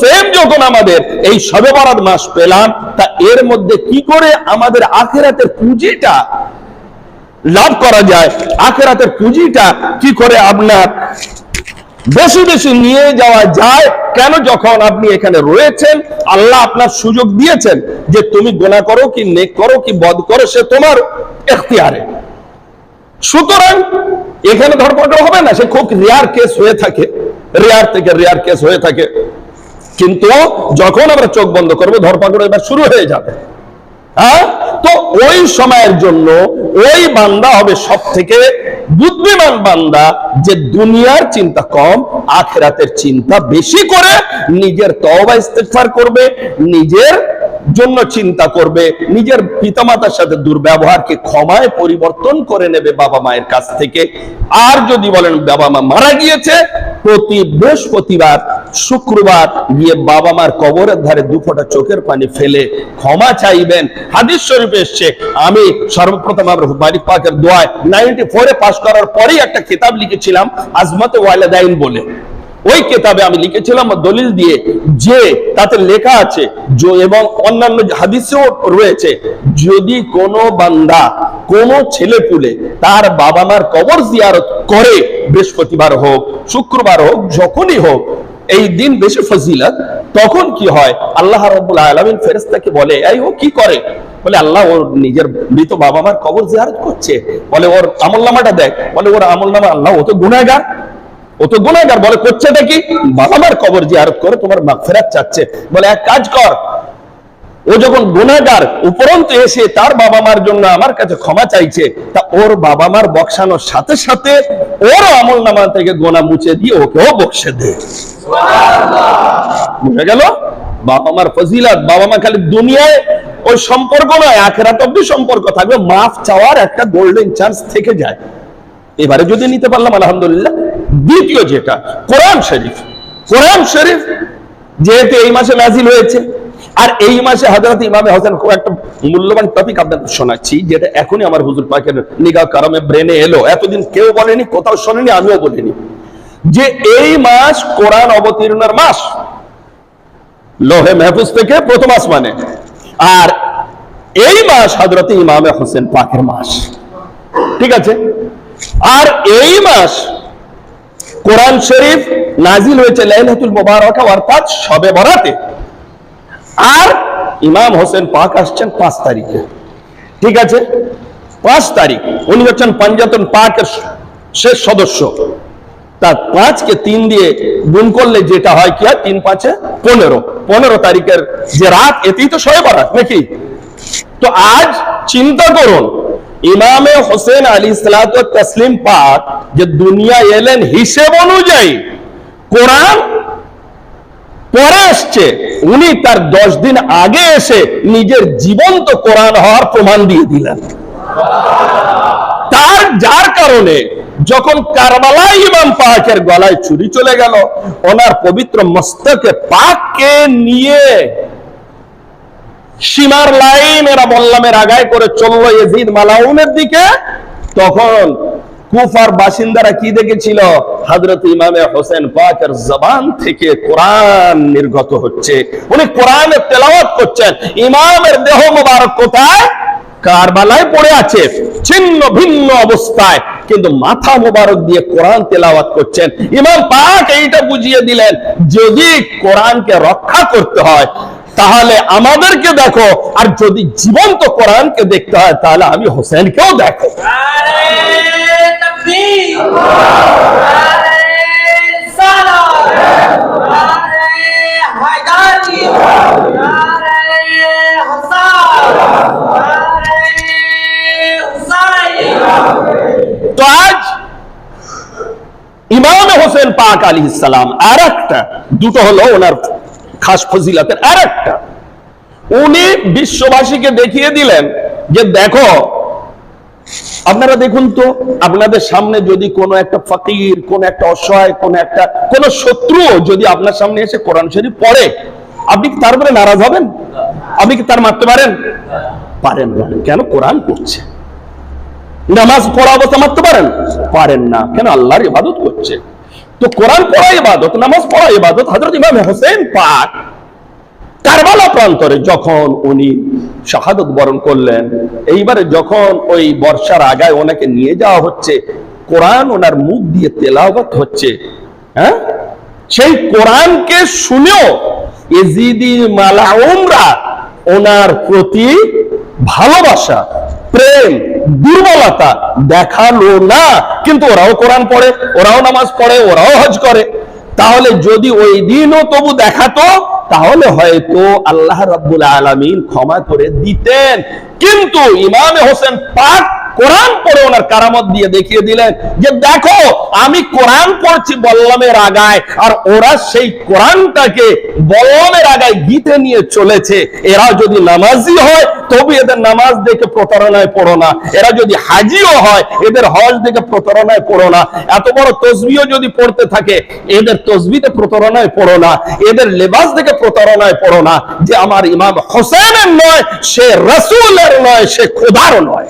Same যখন আমাদের এই সবে বরাত মাস পেলাম, তা এর মধ্যে কি করে আমাদের আখেরাতের পুঁজিটা লাভ করা যায়? আখেরাতের পুঁজিটা কি করে আপনার বেশি বেশি নিয়ে যাওয়া যায়? কেন যখন আপনি এখানে রয়েছেন, আল্লাহ আপনার সুযোগ দিয়েছেন যে তুমি গোনা করো কি নেক করো কি বদ করো, সে তোমার এখতিয়ারে। সুতরাং এখানে ধরপকড় হবে না, সে খুব রেয়ার কেস হয়ে থাকে। রেয়ার থেকে রেয়ার কেস হয়ে থাকে। কিন্তু যখন আমরা চোখ বন্ধ করব ধরপাকড় এবার শুরু হয়ে যাবে। হ্যাঁ? তো ওই সময়ের জন্য ওই বান্দা হবে সব থেকে বুদ্ধিমান বান্দা, যে দুনিয়ার চিন্তা কম, আখেরাতের চিন্তা বেশি করে নিজের তওবা ইস্তেগফার করবে, নিজের জন্য চিন্তা করবে, নিজের পিতামাতার সাথে দুর্ব্যবহারকে ক্ষমায় পরিবর্তন করে নেবে বাবা মায়ের কাছ থেকে। আর যদি বলেন বাবা মা মারা গিয়েছে, প্রতি বৃহস্পতিবার শুক্রবার গিয়ে বাবা মার কবরের ধারে দু ফোঁটা চোখের পানি ফেলে ক্ষমা চাইবেন। হাদিস শরীফ এসছে, আমি সর্বপ্রথম আমার বাড়ি পাকের দোয়ায় নাইনটি ফোরে পাশ করার পরেই একটা কিতাব লিখেছিলাম, আজমতে ওয়ালেদাইন বলে। ওই কেতাবে আমি লিখেছিলাম দলিল দিয়ে যে তাতে লেখা আছে জ- এবং অন্যান্য হাদিসেও রয়েছে, যদি কোনো বান্দা কোন ছেলে পুলে তার বাবা মার কবর জিয়ারত করে, বৃহস্পতিবার হোক, শুক্রবার হোক, যখনই হোক এই দিন বেশি ফজিলত, তখন কি হয়? আল্লাহ রব্বুল আলমিন ফেরেস্তাকে বলে, এই ও কি করে? বলে, আল্লাহ ওর নিজের মৃত বাবা মার কবর জিয়ারত করছে। বলে, ওর আমলনামাটা দেখ। বলে, ওর আমলনামা, আল্লাহ ও তো গুনাগার ও তো গুনাগার বলে করছে দেখি বাবা মার কবর জিয়ারত করে তোমার মাগফিরাত চাচ্ছে। বলে, এক কাজ কর ও যখন গুনাহগার উপরন্ত এসে তার বাবা মার জন্য আমার কাছে ক্ষমা চাইছে তা ওর বাবা মার বকসানোর সাথে সাথে ওর আমল নামা থেকে গোনা মুছে দিয়ে ওকেও বকসে দে। বুঝে গেল? বাবা মার ফজিলাত বাবা মা খালি দুনিয়ায় ওই সম্পর্ক নয় আখেরাত অব্দি সম্পর্ক থাকবে। মাফ চাওয়ার একটা গোল্ডেন চান্স থেকে যায়। এবারে যদি নিতে পারলাম আলহামদুলিল্লাহ। দ্বিতীয় যেটা কোরআন শরীফ। কোরআন শরীফ যেহেতু এই মাসে নাজিল হয়েছে আর এই মাসে হযরত ইমামে হোসেন খুব একটা মূল্যবান টপিক আপনাদের শোনাচ্ছি, যেটা এখনই আমার হুজুর পাকের নিগাহ কারমে ব্রেনে এলো। এতদিন কেউ বলেনি, কোথাও শোনেনি, আমিও বলিনি। যে এই মাস কোরআন অবতীর্ণের মাস। লোহে মেহফুজ থেকে প্রথম আসমানে। আর এই মাস হযরত ইমামে হোসেন পাকের মাস। ঠিক আছে? আর এই মাস কোরআন শরীফ নাজিল হয়েছে লাইলাতুল মুবারাকা, অর্থাৎ শবে বরাতে। আর ইমাম হোসেন পাক আসছেন পাঁচ তারিখে। ঠিক আছে? পাঁচ তারিখ। উনি হচ্ছেন পাঞ্জাতন পাকের শেষ সদস্য। তা পাঁচকে তিন দিয়ে গুণ করলে যেটা হয় কি হয়? তিন পাঁচে পনেরো। পনেরো তারিখের যে রাত, এতেই তো শয়ে বরাত, নাকি? তো আজ চিন্তা করুন, ইমামে হোসেন আলী সালাত তসলিম পাক যে দুনিয়া এলেন হিসেব অনুযায়ী, কোরআন পরে এসছে উনি তার দশ দিন আগে এসে নিজের জীবন্ত কোরআন হওয়ার প্রমাণ দিয়ে দিলেন। তার যার কারণে যখন কারবালা ইমাম পাকের গলায় চুরি চলে গেল, ওনার পবিত্র মস্তকে পাককে নিয়ে সীমার লাইন এরা বল্লামের আগায় করে চলল এজিদ মালাউনের দিকে। তখন কুফার বাসিন্দারা কি দেখেছিল? হযরত ইমামে হোসেন পাকের জবান থেকে কোরআন নির্গত হচ্ছে। উনি কোরআনের তেলাওয়াত করছেন। ইমামের দেহ মোবারক কোথায়? কারবালায় পড়ে আছে। ছিন্ন, ভিন্ন অবস্থায়। কিন্তু মাথা মোবারক দিয়ে কোরআন তেলাওয়াত করছেন। ইমাম পাক এইটা বুঝিয়ে দিলেন, যদি কোরআনকে রক্ষা করতে হয়, তাহলে আমাদেরকে দেখো, আর যদি জীবন্ত কোরআনকে দেখতে হয়, তাহলে আমি হোসেনকেও দেখো। ইমাম হোসেন পাক আলী সালাম আর একটা দুটো হলো ওনার খাস ফজিলাতের আর একটা উনি বিশ্ববাসীকে দেখিয়ে দিলেন যে দেখো, আপনারা দেখুন তো, আপনাদের সামনে যদি কোনো একটা ফকির, কোন একটা অসহায়, কোন একটা, কোন শত্রু যদি আপনার সামনে এসে কোরআন শরীফ পড়ে, আপনি কি তার উপরে নারাজ হবেন? আপনি কি তার মারতে পারেন? পারেন কেন? কোরআন পড়ছে। নামাজ পড়া অবস্থা মারতে পারেন? পারেন না। কেন? আল্লাহর ইবাদত করছে। তো কোরআন পড়া ইবাদত, নামাজ পড়া ইবাদত হযরত ইমাম হোসেন পাক কারবালা প্রান্তরে যখন উনি শাহাদত বরণ করলেন, এইবারে যখন ওই বর্ষার আগায় ওনাকে নিয়ে যাওয়া হচ্ছে, কোরআন ওনার মুখ দিয়ে তেলাওয়াত হচ্ছে হ্যাঁ? সেই কোরআনকে শুনেও এজিদি মালাউমরা ওনার প্রতি ভালোবাসা প্রেম, দুর্বলতা দেখাল না। কিন্তু ওরাও কোরআন পড়ে, ওরাও নামাজ পড়ে, ওরাও হজ করে। তাহলে যদি ওই দিনও তবু দেখাতো, তাহলে হয়তো আল্লাহ রাব্বুল আলামিন ক্ষমা করে দিতেন। কিন্তু ইমামে হোসেন পাক কোরআন পড়ে ওনার কারামত দিয়ে দেখিয়ে দিলেন যে দেখো, আমি কোরআন পড়ছি বল্লমের আগায় আর ওরা সেই কোরআনটাকে বল্লমের আগায় গীতে নিয়ে চলেছে। এরা যদি নামাজি হয়, তবু এদের নামাজ দেখে প্রতারণায় পড়ো না। এরা যদি হাজিও হয়, এদের হজ দেখে প্রতারণায় পড়ো না। এত বড় তসবিও যদি পড়তে থাকে, এদের তসবিতে প্রতারণায় পড়ো না। এদের লেবাস দেখে প্রতারণায় পড়ো না। যে আমার ইমাম হোসেনের নয়, সে রসুলের নয়, সে খোদারও নয়।